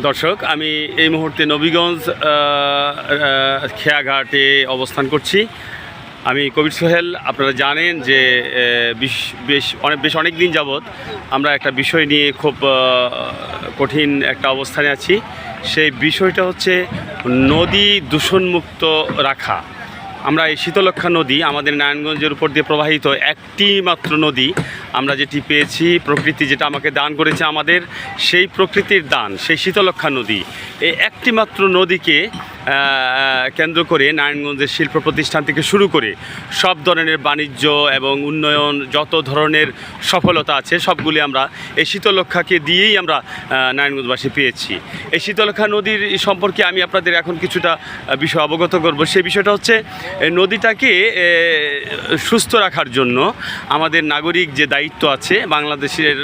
দর্শক, আমি এই মুহূর্তে নবীগঞ্জ খেয়াঘাটে অবস্থান করছি। আমি কবির সোহেল, আপনারা জানেন যে বিশ- বেশ, অনেক বেশ অনেক দিন যাবৎ আমরা একটা বিষয় নিয়ে খুব কঠিন একটা অবস্থানে আছি। সেই বিষয়টা হচ্ছে নদী দূষণমুক্ত রাখা। আমরা এই শীতলক্ষা নদী আমাদের নারায়ণগঞ্জের উপর দিয়ে প্রবাহিত একটি মাত্র নদী। আমরা যেটি পেয়েছি, প্রকৃতি যেটা আমাকে দান করেছে আমাদের, সেই প্রকৃতির দান, সেই শীতলক্ষা নদী। এই একটি মাত্র নদীকে কেন্দ্র করে নারায়ণগঞ্জের শিল্প প্রতিষ্ঠান থেকে শুরু করে সব ধরনের বাণিজ্য এবং উন্নয়ন যত ধরনের সফলতা আছে, সবগুলি আমরা এই শীতলক্ষাকে দিয়েই আমরা নারায়ণগঞ্জবাসী পেয়েছি। এই শীতলক্ষা নদীর সম্পর্কে আমি আপনাদের এখন কিছুটা বিষয় অবগত করব। সেই বিষয়টা হচ্ছে নদীটাকে সুস্থ রাখার জন্য আমাদের নাগরিক যে দায়িত্ব আছে, বাংলাদেশের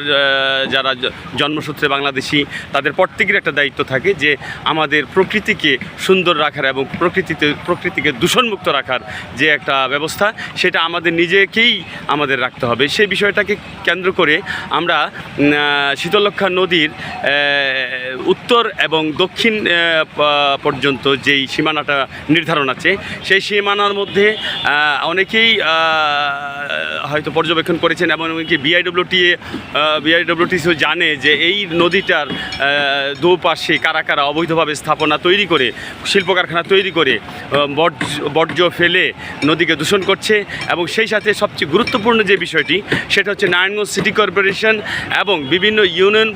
যারা জন্মসূত্রে বাংলাদেশি, তাদের প্রত্যেকের একটা দায়িত্ব থাকে যে আমাদের প্রকৃতিকে সুন্দর রাখার এবং প্রকৃতিতে, প্রকৃতিকে দূষণমুক্ত রাখার যে একটা ব্যবস্থা, সেটা আমাদের নিজেকেই আমাদের রাখতে হবে। সেই বিষয়টাকে কেন্দ্র করে আমরা শীতলক্ষা নদীর উত্তর এবং দক্ষিণ পর্যন্ত যেই সীমানাটা নির্ধারণ আছে, সেই সীমানার মধ্যে অনেকেই হয়তো পর্যবেক্ষণ করেছেন এবং এমনকি বিআইডব্লিউটি বিআইডব্লিউটিসিও জানে যে এই নদীটার দুপাশে কারা কারা অবৈধভাবে স্থাপনা তৈরি করে শিল্প কারখানা তৈরি করে বর্জ্য ফেলে নদীকে দূষণ করছে এবং সেই সাথে সবচেয়ে গুরুত্বপূর্ণ যে বিষয়টি, সেটা হচ্ছে নারায়ণগঞ্জ সিটি কর্পোরেশন এবং বিভিন্ন ইউনিয়ন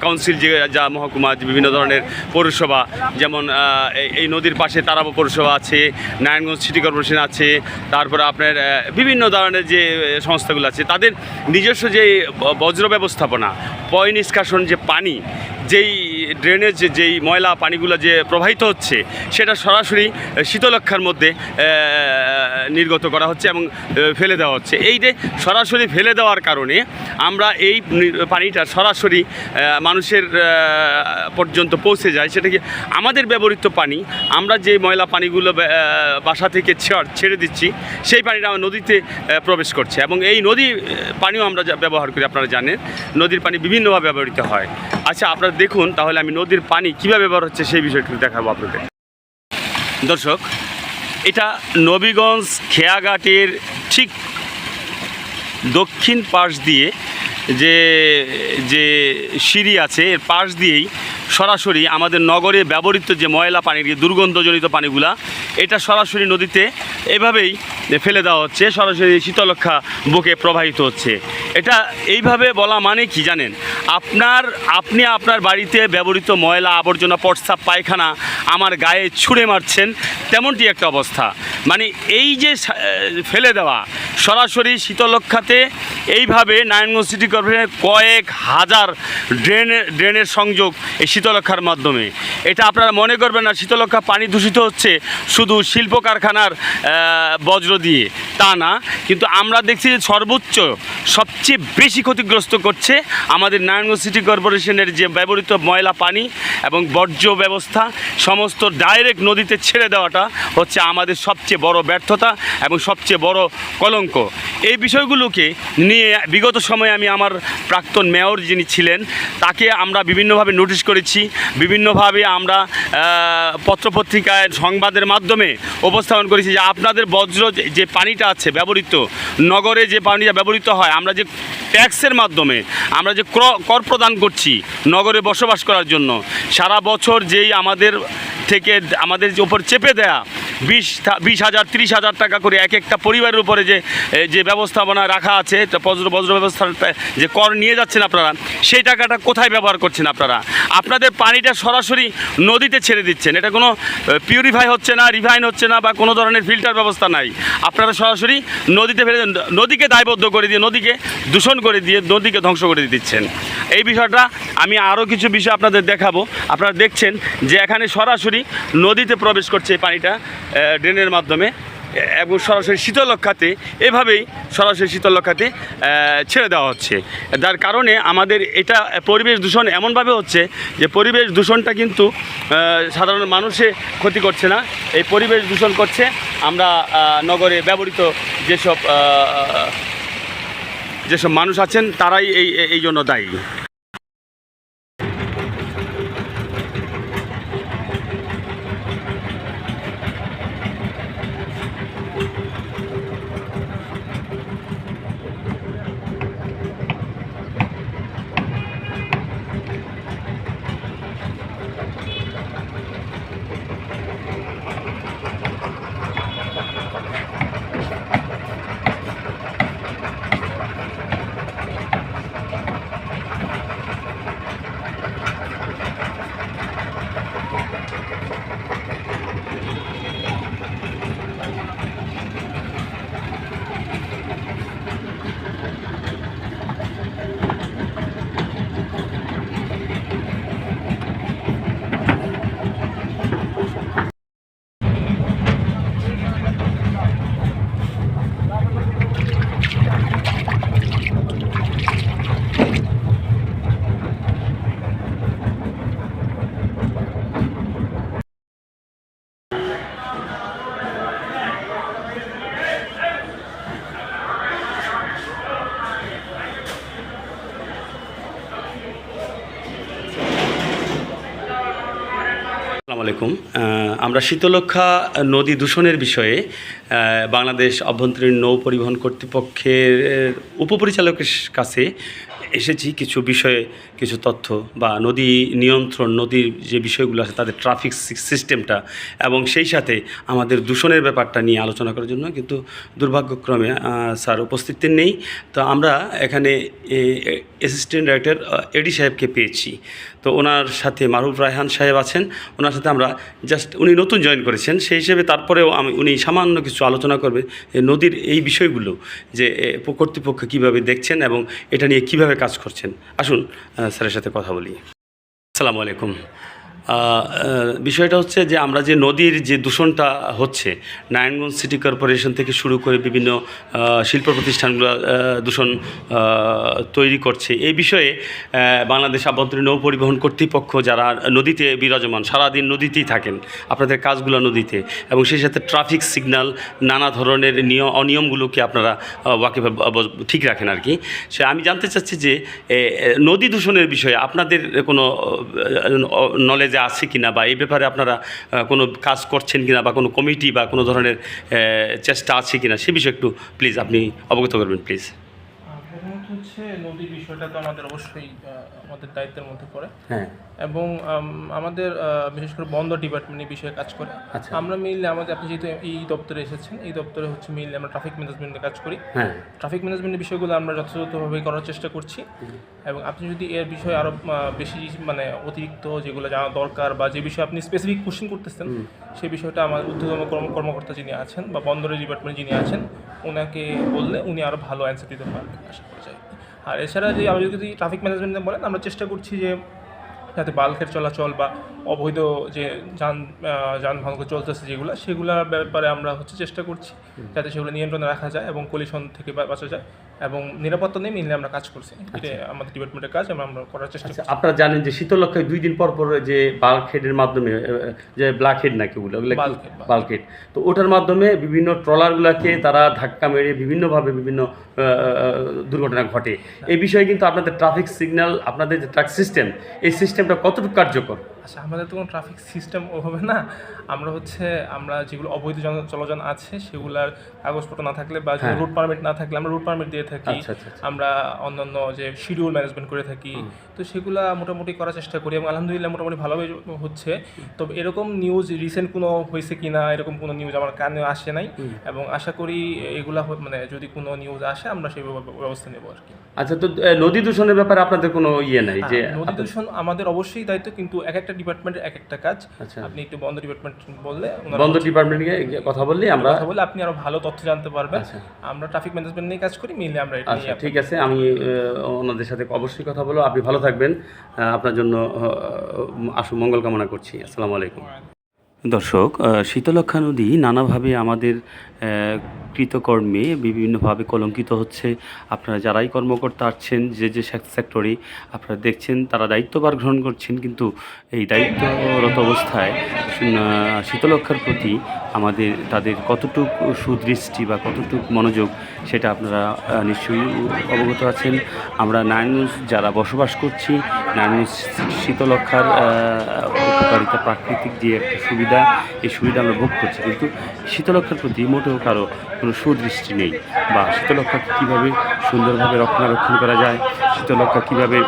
কাউন্সিল যে, যা মহকুমা বিভিন্ন ধরনের পৌরসভা, যেমন এই- নদীর পাশে তারাবো পৌরসভা আছে, নারায়ণগঞ্জ সিটি কর্পোরেশন আছে, তারপরে আপনার বিভিন্ন ধরনের যে সংস্থাগুলো আছে, তাদের নিজস্ব যে বজ্র ব্যবস্থাপনা, পয় নিষ্কাশন যে পানি, যেই ড্রেনেজ যে- যেই ময়লা পানিগুলো যে প্রবাহিত হচ্ছে, সেটা সরাসরি শীতলক্ষার মধ্যে নির্গত করা হচ্ছে এবং ফেলে দেওয়া হচ্ছে। এই যে সরাসরি ফেলে দেওয়ার কারণে আমরা এই পানিটা সরাসরি মানুষের পর্যন্ত পৌঁছে যায়। সেটা কি আমাদের ব্যবহৃত পানি, আমরা যে ময়লা পানিগুলো বাসা থেকে ছেড়- ছেড়ে দিচ্ছি, সেই পানিটা আমার নদীতে প্রবেশ করছে এবং এই নদী পানিও আমরা ব্যবহার করি, আপনারা জানেন। নদীর পানি বিভিন্নভাবে ব্যবহৃত হয়। আচ্ছা আপনারা দেখুন, তাহলে আমি নদীর পানি কীভাবে ব্যবহার হচ্ছে সেই বিষয়টি দেখাবো আপনাদের। দর্শক, এটা নবীগঞ্জ খেয়াঘাটের ঠিক দক্ষিণ পাশ দিয়ে যে যে সিঁড়ি আছে, এর পাশ দিয়েই সরাসরি আমাদের নগরে ব্যবহৃত যে ময়লা পানির দুর্গন্ধজনিত পানিগুলা, এটা সরাসরি নদীতে এভাবেই ফেলে দেওয়া হচ্ছে, সরাসরি শীতলক্ষা বুকে প্রবাহিত হচ্ছে। এটা এইভাবে বলা মানে কি জানেন? আপনার, আপনি আপনার বাড়িতে ব্যবহৃত ময়লা আবর্জনা পটসাপ পায়খানা আমার গায়ে ছুঁড়ে মারছেন, তেমনটি একটা অবস্থা। মানে এই যে ফেলে দেওয়া, সরাসরি শীতলক্ষাতে এইভাবে নারায়ণগঞ্জ সিটি কর্পোরেশনের কয়েক হাজার ড্রেনের ড্রেনের সংযোগ এই শীতলক্ষার মাধ্যমে। এটা আপনারা মনে করবেন না, শীতলক্ষা পানি দূষিত হচ্ছে শুধু শিল্প কারখানার বজ্র দিয়ে। তা না, কিন্তু আমরা দেখছি যে সর্বোচ্চ সবচেয়ে বেশি ক্ষতিগ্রস্ত করছে আমাদের নারায়ণগঞ্জ সিটি কর্পোরেশনের যে ব্যবহৃত ময়লা পানি এবং বর্জ্য ব্যবস্থা, সমস্ত ডাইরেক্ট নদীতে ছেড়ে দেওয়াটা হচ্ছে আমাদের সবচেয়ে বড় ব্যর্থতা এবং সবচেয়ে বড় কলঙ্ক। এই বিষয়গুলোকে নিয়ে বিগত সময়ে আমি আমার প্রাক্তন মেয়র যিনি ছিলেন, তাকে আমরা বিভিন্নভাবে নোটিশ করেছি। বিভিন্নভাবে আমরা পত্রপত্রিকায় সংবাদের মাধ্যমে উপস্থাপন করেছি যে আপনাদের বজ্র যে- পানিটা আছে ব্যবহৃত, নগরে যে পানিটা ব্যবহৃত হয়, আমরা যে ট্যাক্সের মাধ্যমে আমরা যে ক্র- প্রদান করছি নগরে বসবাস করার জন্য, সারা বছর যেই আমাদের থেকে আমাদের উপর চেপে দেয়া বিশ বিশ হাজার, তিরিশ হাজার টাকা করে এক একটা পরিবারের উপরে যে যে ব্যবস্থাপনা রাখা আছে বজ্র বজ্র ব্যবস্থার যে কর নিয়ে যাচ্ছেন আপনারা, সেই টাকাটা কোথায় ব্যবহার করছেন আপনারা? আপনাদের পানিটা সরাসরি নদীতে ছেড়ে দিচ্ছেন। এটা কোনো পিউরিফাই হচ্ছে না রিফাইন হচ্ছে না বা কোনো ধরনের ফিল্টার ব্যবস্থা নাই। আপনারা সরাসরি নদীতে ফেলে নদীকে দায়বদ্ধ করে দিয়ে, নদীকে দূষণ করে দিয়ে, নদীকে ধ্বংস করে দিচ্ছেন। এই বিষয়টা আমি আরও কিছু বিষয় আপনাদের দেখাবো। আপনারা দেখছেন যে এখানে সরাসরি নদীতে প্রবেশ করছে এই পানিটা। ড্রেনের মাধ্যমে এবং সরাসরি শীতলক্ষাতে এভাবেই সরাসরি শীতলক্ষাতে ছেড়ে দেওয়া হচ্ছে। যার কারণে আমাদের এটা পরিবেশ দূষণ এমনভাবে হচ্ছে যে পরিবেশ দূষণটা কিন্তু সাধারণ মানুষে ক্ষতি করছে না। এই পরিবেশ দূষণ করছে। আমরা নগরে ব্যবহৃত যেসব যেসব মানুষ আছেন, তারাই এই এই জন্য দায়ী। আলাইকুম। আমরা শীতলক্ষা নদী দূষণের বিষয়ে বাংলাদেশ অভ্যন্তরীণ নৌ পরিবহন কর্তৃপক্ষের উপপরিচালকের কাছে এসেছি কিছু বিষয়ে, কিছু তথ্য বা নদী নিয়ন্ত্রণ, নদীর যে বিষয়গুলো আছে, তাদের ট্রাফিক সিস্টেমটা এবং সেই সাথে আমাদের দূষণের ব্যাপারটা নিয়ে আলোচনা করার জন্য কিন্তু দুর্ভাগ্যক্রমে স্যার উপস্থিত নেই। তো আমরা এখানে অ্যাসিস্ট্যান্ট ডাইরেক্টর এডি সাহেবকে পেয়েছি। তো ওনার সাথে মারুফ রায়হান সাহেব আছেন। ওনার সাথে আমরা জাস্ট উনি নতুন জয়েন করেছেন। সেই হিসেবে তারপরেও আমি, উনি সামান্য কিছু আলোচনা করবে। নদীর এই বিষয়গুলো যে কর্তৃপক্ষ কীভাবে দেখছেন এবং এটা নিয়ে কীভাবে কাজ করছেন। আসুন স্যারের সাথে কথা বলি। আসসালামু আলাইকুম। বিষয়টা হচ্ছে যে আমরা যে নদীর যে দূষণটা হচ্ছে, নারায়ণগঞ্জ সিটি কর্পোরেশন থেকে শুরু করে বিভিন্ন শিল্প প্রতিষ্ঠানগুলো দূষণ তৈরি করছে। এই বিষয়ে বাংলাদেশ আভ্যন্তরীণ নৌ পরিবহন কর্তৃপক্ষ যারা নদীতে বিরাজমান, সারাদিন নদীতেই থাকেন, আপনাদের কাজগুলো নদীতে, এবং সেই সাথে ট্রাফিক সিগন্যাল, নানা ধরনের নিয়ম অনিয়মগুলোকে আপনারা ওয়াকে ঠিক রাখেন আর কি সে আমি জানতে চাচ্ছি যে নদী দূষণের বিষয়ে আপনাদের কোনো নলেজে আছে কিনা বা এই ব্যাপারে আপনারা কোনো কাজ করছেন কিনা বা কোনো কমিটি বা কোনো ধরনের চেষ্টা আছে কিনা সে বিষয়ে একটু প্লিজ আপনি অবগত করবেন প্লিজ হচ্ছে নদীর বিষয়টা তো আমাদের অবশ্যই আমাদের দায়িত্বের মধ্যে পড়ে। হ্যাঁ। এবং আমাদের বিশেষ করে বন্দর ডিপার্টমেন্ট এই বিষয়ে কাজ করে। আচ্ছা। আমরা মেইনলি আমাদের আপনি যেহেতু এই দপ্তরে এসেছেন এই দপ্তরে হচ্ছে মেইনলি আমরা ট্রাফিক ম্যানেজমেন্টে কাজ করি। হ্যাঁ। ট্রাফিক ম্যানেজমেন্টের বিষয়গুলো আমরা যথাযথভাবে করার চেষ্টা করছি। এবং আপনি যদি এর বিষয়ে আরও বেশি মানে অতিরিক্ত যেগুলো জানা দরকার বা যে বিষয়ে আপনি স্পেসিফিক কোশ্চেন করতেছেন সেই বিষয়টা আমার ঊর্ধ্বতম কর্ম- কর্মকর্তা যিনি আছেন বা বন্দরের ডিপার্টমেন্ট যিনি আছেন ওনাকে বললে উনি আরও ভালো অ্যান্সার দিতে পারবেন আশা আর এছাড়া যে আমি যদি ট্রাফিক ম্যানেজমেন্ট বলেন আমরা চেষ্টা করছি যে যাতে বাল্কের চলাচল বা অবৈধ যে যান যানবাহন চলতেছে যেগুলো সেগুলোর ব্যাপারে আমরা হচ্ছে চেষ্টা করছি যাতে সেগুলো নিয়ন্ত্রণে রাখা যায় এবং কলিশন থেকে বাঁচা যায়। এবং নিরাপত্তা নিয়ে মিললে আমরা কাজ করছি। এটা আমাদের ডিপার্টমেন্টের কাজ এবং আমরা করার চেষ্টা আচ্ছা করছি। আপনারা জানেন যে শীতলক্ষায় দুই দিন পর পর যে বাল্ক হেডের মাধ্যমে যে ব্ল্যাক হেড নাকি ওগুলো। বাল্ক হেড তো ওটার মাধ্যমে বিভিন্ন ট্রলারগুলোকে তারা ধাক্কা মেরে বিভিন্নভাবে বিভিন্ন দুর্ঘটনা ঘটে। এই বিষয়ে কিন্তু আপনাদের ট্রাফিক সিগন্যাল আপনাদের যে ট্রাক সিস্টেম এই সিস্টেমটা কতটুকু কার্যকর? আচ্ছা আমাদের তো কোনো ট্রাফিক সিস্টেম ও হবে না। আমরা হচ্ছে আমরা যেগুলো অবৈধ চলাচল আছে সেগুলার কাগজপত্র না থাকলে বা হ্যাঁ। রুট পারমিট না থাকলে আমরা রুট পারমিট দিয়ে থাকি। আচ্ছা, আচ্ছা, আচ্ছা। আমরা অন্যান্য যে শিডিউল ম্যানেজমেন্ট করে থাকি। তো সেগুলা মোটামুটি করার চেষ্টা করি এবং আলহামদুলিল্লাহ মোটামুটি ভালোভাবে হচ্ছে। তবে এরকম নিউজ রিসেন্ট কোনো হয়েছে কি না এরকম কোনো নিউজ আমার কানে আসে নাই। এবং আশা করি এগুলা মানে যদি কোনো নিউজ আসে আমরা সেই ব্যবস্থা নেব আর কি। আচ্ছা তো নদী দূষণের ব্যাপারে আপনাদের কোনো ইয়ে নাই যে হ্যাঁ, নদী দূষণ আমাদের অবশ্যই দায়িত্ব কিন্তু এক একটা ডিপার্টমেন্টের এক একটা কাজ। আচ্ছা। আপনি একটু বন্ধ ডিপার্টমেন্ট বললে বন্দর ডিপার্টমেন্টকে কথা বললেই আমরা কথা বলে আপনি আরও ভালো তথ্য জানতে পারবেন। আচ্ছা। আমরা ট্রাফিক ম্যানেজমেন্ট নিয়ে কাজ করি মিলে আমরা এটা আচ্ছা নিয়ে ঠিক আছে আমি ওনাদের সাথে অবশ্যই কথা বলব। আপনি ভালো থাকবেন। আপনার জন্য আশু মঙ্গল কামনা করছি। আসসালামু আলাইকুম। দর্শক শীতলক্ষা নদী নানাভাবে আমাদের কৃতকর্মে, বিভিন্নভাবে কলঙ্কিত হচ্ছে। আপনারা যারাই কর্মকর্তা আছেন, যে যে সেক- সেক্টরে আপনারা দেখছেন, তারা দায়িত্বভার গ্রহণ করছেন, কিন্তু এই দায়িত্বরত অবস্থায় শীতলক্ষার প্রতি আমাদের, তাদের কতটুক সুদৃষ্টি বা কতটুক মনোযোগ, সেটা আপনারা নিশ্চয়ই অবগত আছেন। আমরা নারায়ণগঞ্জ যারা বসবাস করছি নারায়ণগঞ্জ শীতলক্ষার উপকারিতা প্রাকৃতিক যে একটা সুবিধা, এই সুবিধা আমরা ভোগ করছি। কিন্তু শীতলক্ষার প্রতি মোটেও কারও কোনো সুদৃষ্টি নেই। বা শীতলক্ষাকে কীভাবে সুন্দরভাবে রক্ষণাবেক্ষণ করা যায়? শীতলক্ষা কীভাবে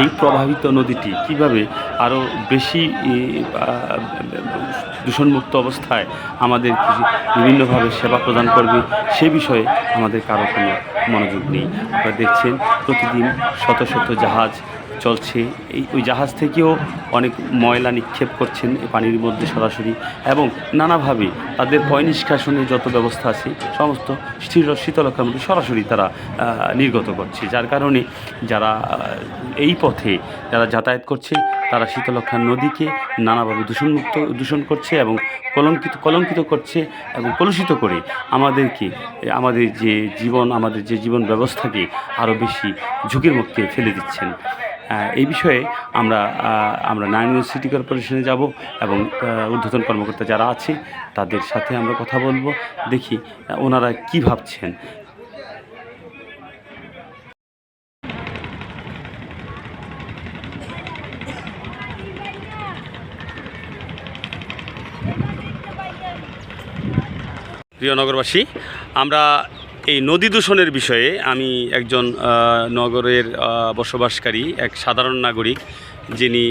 এই প্রভাবিত নদীটি কীভাবে আরও বেশি দূষণমুক্ত অবস্থায় আমাদের বিভিন্নভাবে সেবা প্রদান করবে, সে বিষয়ে আমাদের কারও কোনো মনোযোগ নেই। আপনারা দেখছেন প্রতিদিন শত শত জাহাজ চলছে। এই ওই জাহাজ থেকেও অনেক ময়লা নিক্ষেপ করছেন পানির মধ্যে সরাসরি এবং নানাভাবে তাদের পয় নিষ্কাশনের যত ব্যবস্থা আছে, সমস্ত স্থির শীতলক্ষার মধ্যে সরাসরি তারা নির্গত করছে। যার কারণে যারা এই পথে যারা যাতায়াত করছে, তারা শীতলক্ষা নদীকে নানাভাবে দূষণমুক্ত, দূষণ করছে এবং কলঙ্কিত কলঙ্কিত করছে এবং কলুষিত করে আমাদেরকে, আমাদের যে জীবন, আমাদের যে জীবন ব্যবস্থাকে আরও বেশি ঝুঁকির মুখে ফেলে দিচ্ছেন। এই বিষয়ে আমরা আমরা নারায়ণগঞ্জ সিটি কর্পোরেশনে যাব এবং ঊর্ধ্বতন কর্মকর্তা যারা আছে তাদের সাথে আমরা কথা বলব, দেখি ওনারা কি ভাবছেন। প্রিয় নগরবাসী, আমরা এই নদী দূষণের বিষয়ে আমি একজন নগরের বসবাসকারী এক সাধারণ নাগরিক যিনি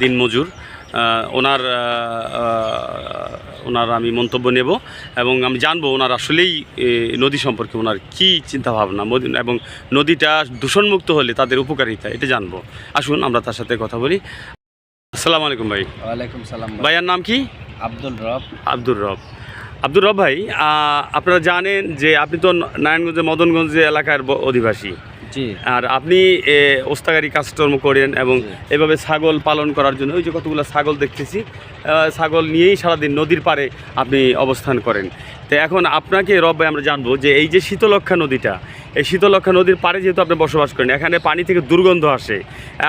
দিনমজুর ওনার ওনার আমি মন্তব্য নেব এবং আমি জানব ওনার আসলেই নদী সম্পর্কে ওনার কী চিন্তাভাবনা এবং নদীটা দূষণমুক্ত হলে তাদের উপকারিতা এটা জানব। আসুন আমরা তার সাথে কথা বলি। আসসালামু আলাইকুম ভাই। ওয়ালাইকুম সালাম ভাইয়ার নাম কি? আব্দুল রব। আব্দুর রব। আব্দুর রব ভাই আপনারা জানেন যে আপনি তো নারায়ণগঞ্জের মদনগঞ্জ এলাকার অধিবাসী। জি। আর আপনি ওস্তাগারি কাজকর্ম করেন এবং এভাবে ছাগল পালন করার জন্য ওই যে কতগুলো ছাগল দেখতেছি ছাগল নিয়েই সারাদিন নদীর পাড়ে আপনি অবস্থান করেন। তো এখন আপনাকে রব ভাই আমরা জানব যে এই যে শীতলক্ষা নদীটা এই শীতলক্ষা নদীর পাড়ে যেহেতু আপনি বসবাস করেন এখানে পানি থেকে দুর্গন্ধ আসে।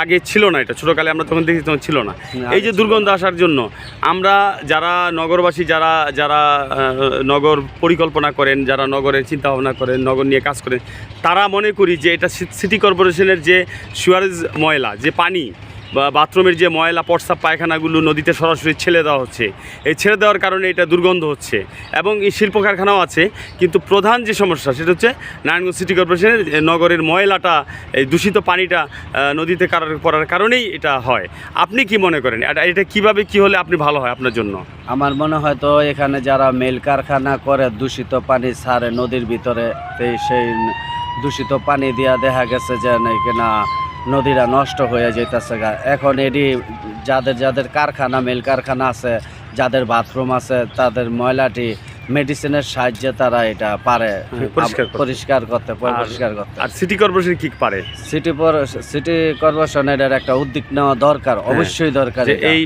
আগে ছিল না এটা ছোটোকালে আমরা তখন দেখি তখন ছিল না। এই যে দুর্গন্ধ আসার জন্য আমরা যারা নগরবাসী যারা যারা নগর পরিকল্পনা করেন যারা নগরের চিন্তা ভাবনা করেন নগর নিয়ে কাজ করেন তারা মনে করি যে এটা সিটি কর্পোরেশনের যে সুয়ারেজ ময়লা যে পানি বাথরুমের যে ময়লা প্রস্রাব পায়খানাগুলো নদীতে সরাসরি ছেড়ে দেওয়া হচ্ছে। এই ছেড়ে দেওয়ার কারণে এটা দুর্গন্ধ হচ্ছে। এবং এই শিল্প কারখানাও আছে, কিন্তু প্রধান যে সমস্যা সেটা হচ্ছে নারায়ণগঞ্জ সিটি কর্পোরেশনের নগরের ময়লাটা, এই দূষিত পানিটা নদীতে কার- পড়ার কারণেই এটা হয়। আপনি কি মনে করেন? এটা কীভাবে কি হলে আপনি ভালো হয় আপনার জন্য? আমার মনে হয় তো এখানে যারা মেল কারখানা করে দূষিত পানি ছাড়ে নদীর ভিতরে সেই দূষিত পানি দেওয়া দেখা গেছে যে না নদীরা নষ্ট হয়ে যেতেছে গা। এখন এটি যাদের যাদের কারখানা মিল কারখানা আছে, যাদের বাথরুম আছে, তাদের ময়লাটি মেডিসিনের সাহায্যে তারা এটা পারে হ্যাঁ, পরিষ্কার করতে। পরিষ্কার করতে আর- সিটি কর্পোরেশন কি পারে সিটি পর- সিটি কর্পোরেশনের একটা উদ্যোগ নেওয়া দরকার অবশ্যই দরকার এই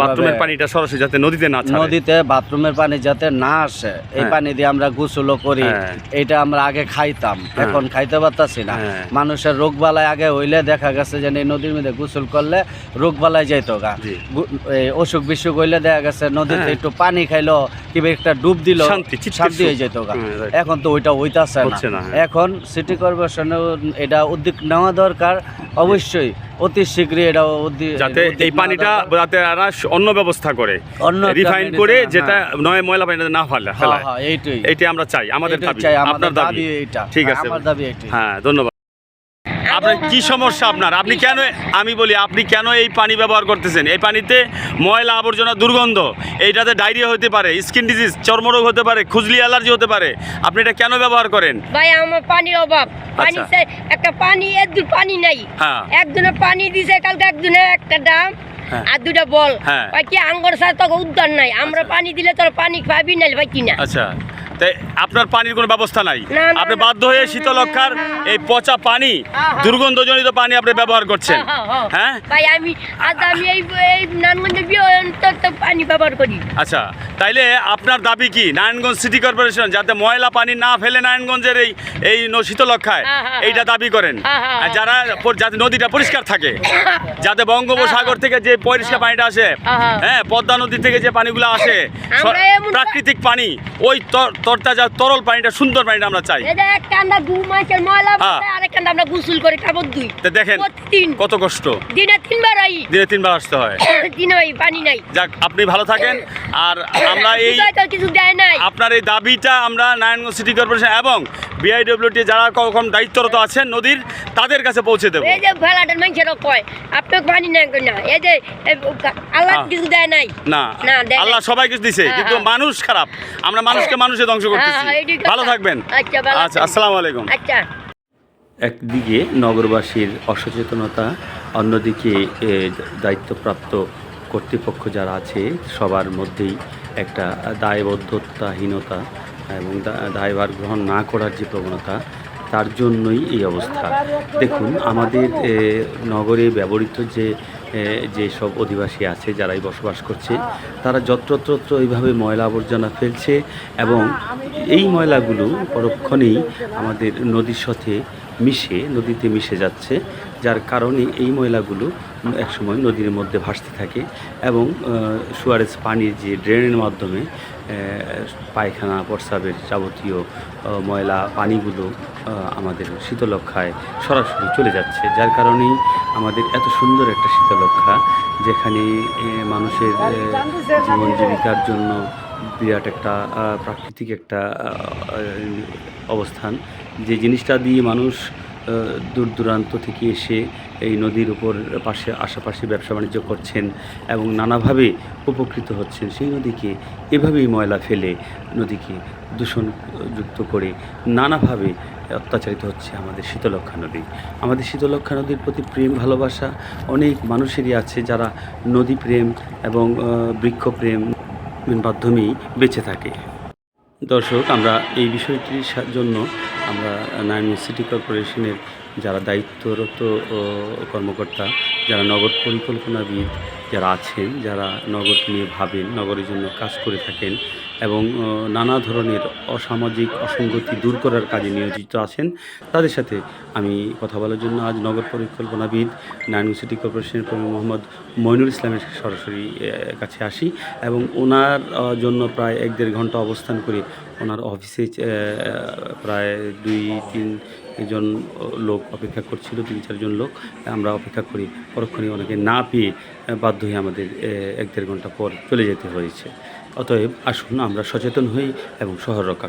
বাথরুমের পানিটা সরাসরি যাতে নদীতে না নদীতে বাথরুমের পানি যাতে না আসে এই হ্যাঁ। পানি দিয়ে আমরা গোসলও করি হ্যাঁ। এটা আমরা আগে খাইতাম হ্যাঁ। এখন খাইতে পারতাছি না হ্যাঁ। মানুষের রোগ বালাই আগে হইলে দেখা গেছে যে এই নদীর মধ্যে গোসল করলে রোগ বালাই যাইত গা এই অসুখ বিসুখ হইলে দেখা গেছে নদীতে হ্যাঁ। একটু পানি খাইলো কিংবা একটা ডুব দিল শান্তি, শান্তি হয়ে যেত হ্যাঁ. এখন তো ওইটা ওইটা হচ্ছে না, হ্যাঁ। এখন সিটি কর্পোরেশনের এটা উদ্যোগ নেওয়া দরকার অবশ্যই অতি শীঘ্রই এটা যাতে এই পানিটা। যাতে এরা অন্য ব্যবস্থা করে অন্য রিফাইন করে হ্যাঁ। যেটা নয় ময়লা পানি না ফেলে এইটাই এইটা আমরা চাই আমাদের দাবি চাই, আপনার দাবি এইটা। ঠিক আছে আমার দাবি এইটাই। হ্যাঁ ধন্যবাদ আপনার কি সমস্যা আপনার? আপনি কেন আমি বলি আপনি কেন এই পানি ব্যবহার করতেছেন? এই পানিতে ময়লা আবর্জনা দুর্গন্ধ এইটাতে ডায়রিয়া হতে পারে স্কিন ডিজিজ চর্মরোগ হতে পারে খুজলি অ্যালার্জি হতে পারে। আপনি এটা কেন ব্যবহার করেন? ভাই আমার পানির অভাব। পানি আচ্ছা। একটা পানি একদুর পানি নাই। হ্যাঁ। একজনে পানি দিছে কালকে একজনে একটা দাম হ্যাঁ। আর দুটা বল। হ্যাঁ। কি আঙ্গর সাথে তো উদ্যান নাই? আমরা পানি দিলে তোর পানি খাবি না ভাই কিনা? আচ্ছা। তাই আপনার পানির কোনো ব্যবস্থা নাই। আপনি বাধ্য হয়ে শীতলক্ষার এই পচা পানি হ্যাঁ, হ্যাঁ। দুর্গন্ধজনিত পানি আপনি ব্যবহার করছেন। হ্যাঁ ভাই আমি আজ আমি এই পানি ব্যবহার করি। আচ্ছা তাইলে আপনার দাবি কি? নারায়ণগঞ্জ সিটি কর্পোরেশন যাতে ময়লা পানি না ফেলে নারায়ণগঞ্জের এই এই শীতলক্ষায় হ্যাঁ, হ্যাঁ, এইটা দাবি করেন। হ্যাঁ, হ্যাঁ, আর যারা যাতে নদীটা পরিষ্কার থাকে যাতে বঙ্গোপসাগর থেকে যে পরিষ্কার পানিটা আসে হ্যাঁ, হ্যাঁ। হ্যাঁ পদ্মা নদী থেকে যে পানিগুলো আসে প্রাকৃতিক পানি ওই তরতাজা তরল পানিটা সুন্দর পানিটা আমরা চাই। এই যে এক কান্দা দু মাসের ময়লা হ্যাঁ। কান্দা আমরা গোসল করে কাপড় দুই। তো দেখেন প্রতিদিন কত কষ্ট। দিনে তিনবার আই দিনে তিনবার আসতে হয়। দিনে ওই পানি নাই। যাক আপনি ভালো থাকেন। আর আমরা এই বিজয় তো কিছু দেয় নাই। আপনার এই দাবিটা আমরা নারায়ণগঞ্জ সিটি কর্পোরেশন এবং বিআইডব্লিউটি যারা কখন দায়িত্বরত আছেন নদীর তাদের কাছে পৌঁছে দেবো। এই যে ভেলাটার মানুষেরা কয় আপনি পানি না না? এই যে আল্লাহ হ্যাঁ। কিছু দেয় নাই? না না, আল্লাহ সবাই কিছু দিছে হ্যাঁ, কিন্তু হ্যাঁ। মানুষ খারাপ। আমরা মানুষকে মানুষে ধ্বংস করতেছি। ভালো থাকবেন। আচ্ছা, আচ্ছা আসসালামু আলাইকুম। আচ্ছা। একদিকে নগরবাসীর অসচেতনতা অন্যদিকে এ, দায়িত্বপ্রাপ্ত কর্তৃপক্ষ যারা আছে সবার মধ্যেই একটা দায়বদ্ধতাহীনতা। এবং দায়ভার গ্রহণ না করার যে প্রবণতা তার জন্যই এই অবস্থা। দেখুন আমাদের নগরে ব্যবহৃত যে এ, যেসব অধিবাসী আছে যারাই বসবাস করছে তারা যত্রতত্র এইভাবে ময়লা আবর্জনা ফেলছে এবং এই ময়লাগুলো পরক্ষণেই আমাদের নদীর সাথে মিশে নদীতে মিশে যাচ্ছে যার কারণে এই ময়লাগুলো একসময় নদীর মধ্যে ভাসতে থাকে এবং সুয়ারেজ পানির যে ড্রেনের মাধ্যমে পায়খানা প্রস্রাবের যাবতীয় ময়লা, পানিগুলো আমাদের শীতলক্ষায় সরাসরি চলে যাচ্ছে। যার কারণেই আমাদের এত সুন্দর একটা শীতলক্ষা, যেখানে মানুষের জীবন জীবিকার জন্য বিরাট একটা প্রাকৃতিক একটা অবস্থান। যে জিনিসটা দিয়ে মানুষ দূর দূরান্ত থেকে এসে এই নদীর উপর পাশে আশেপাশে ব্যবসা বাণিজ্য করছেন এবং নানাভাবে উপকৃত হচ্ছেন। সেই নদীকে এভাবেই ময়লা ফেলে নদীকে দূষণযুক্ত করে নানাভাবে অত্যাচারিত হচ্ছে আমাদের শীতলক্ষা নদী। আমাদের শীতলক্ষা নদীর প্রতি প্রেম ভালোবাসা অনেক মানুষেরই আছে যারা নদী প্রেম এবং আহ, বৃক্ষপ্রেম মাধ্যমেই বেঁচে থাকে। দর্শক আমরা এই বিষয়টির জন্য আমরা নাইন সিটি কর্পোরেশনের যারা দায়িত্বরত কর্মকর্তা যারা নগর পরিকল্পনাবিদ যারা আছেন, যারা নগরকে নিয়ে ভাবেন নগরের জন্য কাজ করে থাকেন এবং নানা ধরনের অসামাজিক অসঙ্গতি দূর করার কাজে নিয়োজিত আছেন, তাদের সাথে আমি কথা বলার জন্য আজ নগর পরিকল্পনাবিদ নাইন সিটি কর্পোরেশনের কর্মী মোহাম্মদ মইনুল ইসলামের সরাসরি কাছে আসি এবং ওনার জন্য প্রায় এক দেড় ঘণ্টা অবস্থান করে ওনার অফিসে প্রায় দুই, তিন জন লোক অপেক্ষা করছিল, তিন চারজন লোক, আমরা অপেক্ষা করি। পরক্ষণে অনেকে না পেয়ে বাধ্য হয়ে আমাদের এক দেড় ঘণ্টা পর চলে যেতে হয়েছে। অতএব আসুন, আমরা সচেতন হই এবং শহর রক্ষা